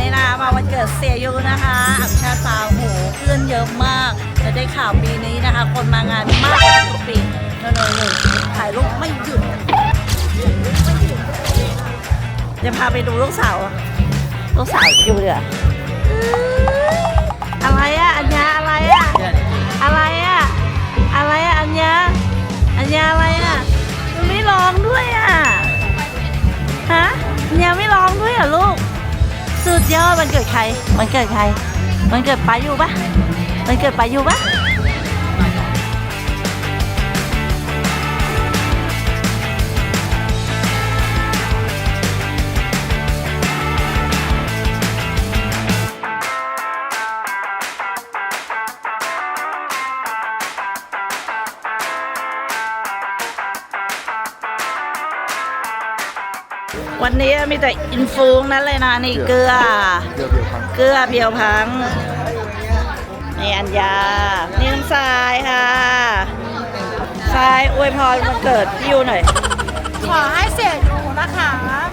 นี้นะมาวันเกิดเสียยูนะคะอัมชาสาวโหเพื่อนเยอะมากจะได้ข่าวปีนี้นะคะ คนมางานมากกว่าทุกปีนนๆเลยถ่ายรูปไม่หยุดจะพาไปดูลูกสาวลูกสาวอยู่เดี๋ยวอะไรอะอัญญาอะไรอะอะไรอะอะไรอะอัญญาอัญญาอะไรอะมันไม่ร้องด้วยอะฮะอัญญาไม่ร้อง ยอดมันเกิดใครมันเกิดใครมันเกิดปาอยู่ปะมันเกิดปาอยู่ปะ วันนี้มีแต่อินฟูงนั้นเลยนะนี่เกลือ เดี๋ยวเดี๋ยวครับเกลือเพียวพังนี่อัญญา นี่น้ำทรายค่ะทรายอวยพรวันเกิดพี่ยูหน่อย ขอให้เสียหนูนะคะ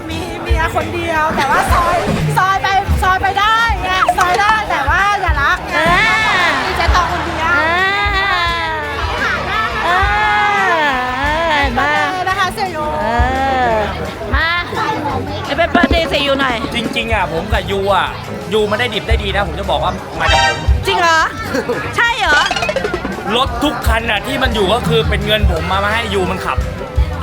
มีเมียคนเดียว แต่ว่าซอย ซอยไป ซอยไปได้ เป็นเปิดเดย์ซียูหน่อย จริงๆอะผมกับยูอะยูมาได้ดิบได้ดีนะ ผมจะบอกว่ามาจากผมจริงเหรอ ใช่เหรอ รถทุกคันน่ะที่มันอยู่ก็คือเป็นเงินผมมามาให้ยูมันขับ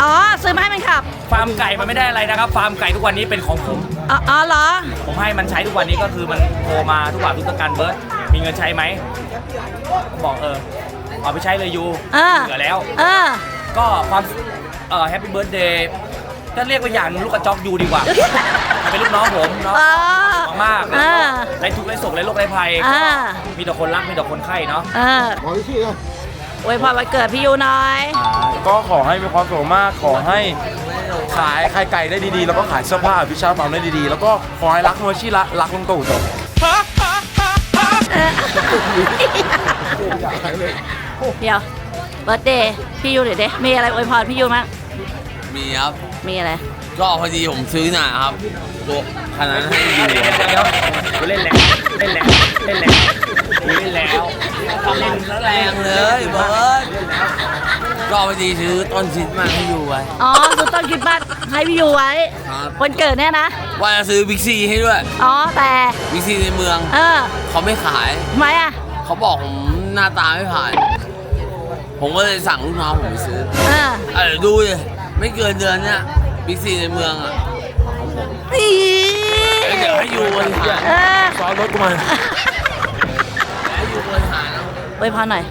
อ๋อ ซื้อมาให้มันขับ ฟาร์มไก่มันไม่ได้อะไรนะครับ ฟาร์มไก่ทุกวันนี้เป็นของผม อ๋ออ๋อเหรอ ผมให้มันใช้ทุกวันนี้ก็คือมันโทรมาทุกวันทุกประกันเบิร์ดมีเงินใช้ไหมบอกเออเอาไปใช้เลยยูเออ เหลือแล้ว เออ ก็ความเอ่อแฮปปี้เบิร์ดเดย์ก็เรียกว่าอย่างลูกกระจอกยูดีกว่า เป็นลูกน้องผมเนาะอ๋อมากอ่า ๆไรทุกข์ไรสุขไรโรคไรภัย อ่ามีแต่คนรักมีแต่คนไข้เนาะเออขอที่ชื่ออวยพรวันเกิดพี่ยูหน่อย ก็ขอให้มีความสุขมาก ขอให้ขายไข่ไก่ได้ดีๆ แล้วก็ขายเสื้อผ้าพิชาฟาร์มได้ดีๆ แล้วก็ขอให้รักโมชิระรักลุงตู่จบ เดี๋ยวเบิร์ดเดย์พี่ยูหน่อยเด้มีอะไรอวยพรพี่ยูมั้งมีครับ มีอะไร ก็พอดีผมซื้อน่ะครับตัวคันนั้นให้ดูเดี๋ยวเดี๋ยวเล่นแล้วเล่นแล้วเล่นแล้วเล่นแล้วเล่นแล้วแรงเลยเบิร์ดก็พอดีซื้อต้นชิดมาให้ดูไว้อ๋อซื้อต้นคริดบัตให้พี่อยู่ไว้ครับวันเกิดเนี่ยนะว่าจะซื้อบิ๊กซีให้ด้วย อ๋อแต่บิ๊กซีในเมือง เออเขาไม่ขายทำไมอะเขาบอกผมหน้าตาไม่ผ่าน ผมก็เลยสั่งลูกน้องผมไปซื้อเอออะเดี๋ยวดูเลยไม่เกินเดือนเนี้ย บิ๊กซีในเมืองอ่ะ อี เดี๋ยวให้ยูบริหาร เออ ซ้อนรถกูมา ให้ยูบริหารเอา อวยพรหน่อย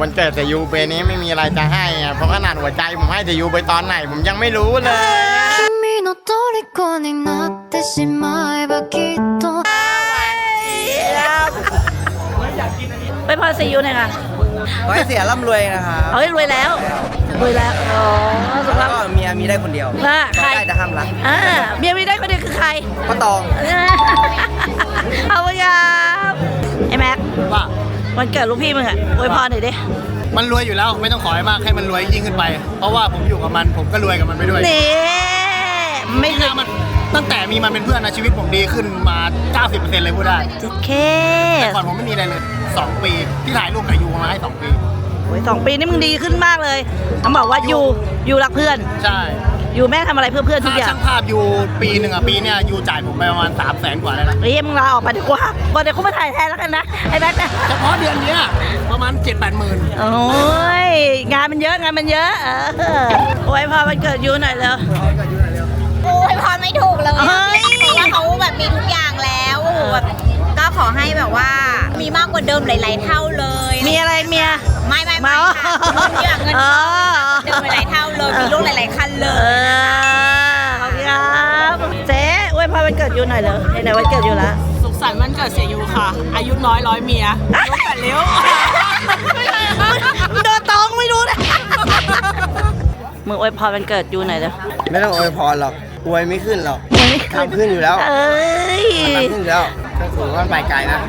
วันเกิดแต่ยูเปนี้ไม่มีอะไรจะให้อะเพราะขนาดหัวใจผมให้แต่ยูไปตอนไหน ผมยังไม่รู้เลย 君の虜になってしまえばきっと ไปพรซียูหน่อยค่ะขอให้เสียร่ำรวยนะครับเฮ้ยรวยแล้วรวยแล้วอ๋อสุขแล้ภาวพก็เมียมีได้คนเดียวอ่าใคร ได้แต่ห้ามรักอ่าเมียไม่ได้คนเดียวคือใคร ป้าตองเอาไปครับไอ้แม็กว่าวันเกิดลูกพี่มึงอะอวยพรหน่อยดิ มันรวยอยู่แล้วไม่ต้องขอให้มากให้มันรวยยิ่งขึ้นไป เพราะว่าผมอยู่กับมันผมก็รวยกับมันไปด้วยนี่ ไม่เคไม่น่ายมันตั้งแต่มีมันเป็นเพื่อนนะชีวิตผมดีขึ้นมา 90%เลยพูดได้ โอเคแต่ ก่อนผมไม่มีอะไรเลย2ปีที่ถ่ายรูปกับยูมาให้2ปี โอ้ยสองปีนี่มึงดีขึ้นมากเลยต้องบอกว่าอยู่อยู่รักเพื่อนใช่อยู่แม่งทำอะไรเพื่อเพื่อนทุกค่าอย่าช่าง งภาพยูปีหนึ่งอะปีเนี้ยยูจ่ายผมไปประมาณ3 0 0แสนกว่าแล้วนะเฮ้ยมึงลาออกไปดีกว่าก่อนเดี๋ยวเขามาถ่ายแทนแล้วกันนะ ไอ้แม็กนะเฉพาะเดือนเนี้ยประมาณ7 8หมื่นโอ้ย งานมันเยอะงานมันเยอะ เออโอ้ยพอวันเกิดยูหน่อยเร็วโอ้ยพรไม่ถูกเลยเฮ้ย เพราะว่าเขาแบบมีทุกอย่างแล้ ให้แบบว่า มีมากกว่าเดิมหลาย ๆ เท่าเลย มีอะไรเมีย ไม่ไม่เมาไม่ค่ะเงินเยอะเงินอ๋ทอองเดิมหลายๆเท่าเลย มีลูกหลาย ๆ คันเลเอยอขอบคุณครับเจ๊อวยพรวันเกิดยูหน่อยเร็วไหนๆวันเกิดยูแล้วสุขสันต์วันเกิดเสียยูค่ะ อายุน้อยร้อยเมียลูกแปดเลี้ยวมึงโดนตองไม่รู้นะมึงอวยพรวันเกิดยูหน่อยเร็วไม่ต้องอวยพรหรอกอวยไม่ขึ้นหรอกทำขึ้นอยู่แล้วเอ้ยทำขึ้นอยู่แล้ว ก็ถือว่ามันไปไกลนะ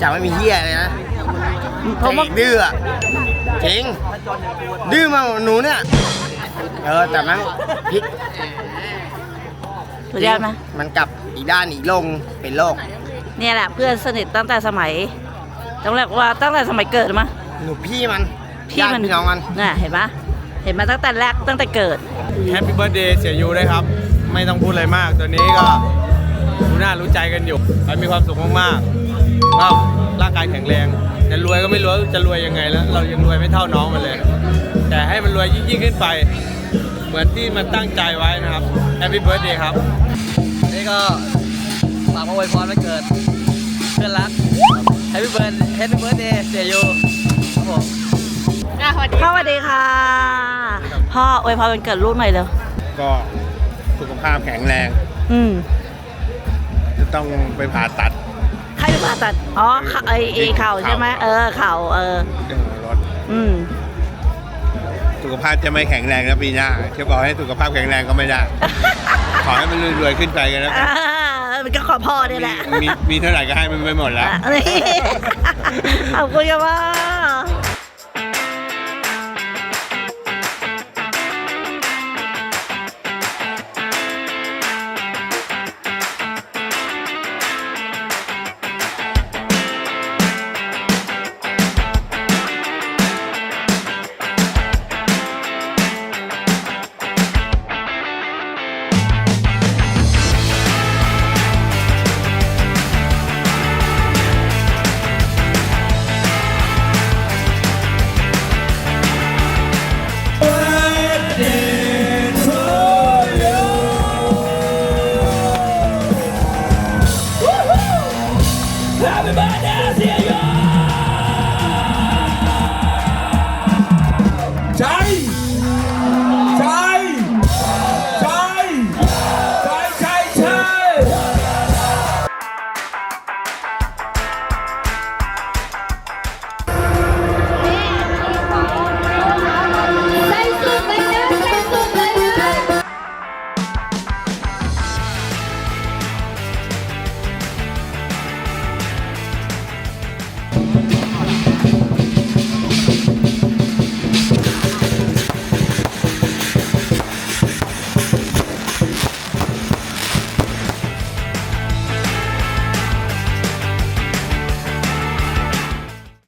จากไม่มีเฮียเลยนะเพราะว่าเด็กดื้ออะจริง ดื้อมากกว่าหนูเนี่ย เออ แต่มันพลิกสุดยอดนะมันกลับอีกด้านอีกลงเป็นโรคเนี่ยแหละเพื่อนสนิทตั้งแต่สมัยต้องเรียกว่าตั้งแต่สมัยเกิดมั้ยหนูพี่มัน พี่มันญาติพี่น้องมันน่ะเห็นปะเห็นมาตั้งแต่แรกตั้งแต่เกิดแฮปปี้เบิร์ดเดย์เสียยูด้วยครับ ไม่ต้องพูดอะไรมาก ตัวนี้ก็ รู้หน้ารู้ใจกันอยู่ มันมีความสุขมากๆก็ร่างกายแข็งแรงจะรวยก็ไม่รู้จะรวยยังไงแล้ว เรายังรวยไม่เท่าน้องมันเลย แต่ให้มันรวยยิ่งๆขึ้นไป เหมือนที่มันตั้งใจไว้นะครับแฮปปี้เบิร์ดเดย์ครับนี่ก็ฝากมาอวยพรวันเกิดเพื่อนรักแฮปปี้เบิร์ดแฮปปี้เบิร์ดเดย์เสียยูครับผมพ่อสวัสดีค่ะ พ่ออวยพรวันเกิดลูกหน่อยเร็วก็สุขภาพแข็งแรง อืมจะ ต้องไปผ่าตัดใครไปผ่าตัด อ๋อขาไอเอเข่าใช่ไหมเออเข่าเออ เรื่องรถอืม สุขภาพจะไม่แข็งแรงนะปีหน้าจะบอกให้สุขภาพแข็งแรงก็ไม่ได้ ขอให้มันรวยๆขึ้นไปกันแล้วกันอ่ามันก็ขอพ่อเนี่ยแหละมีมีเท่าไหร่ก็ให้มันไปหมดแล้ว อะนี่ ขอบคุณครับพ่อ Time!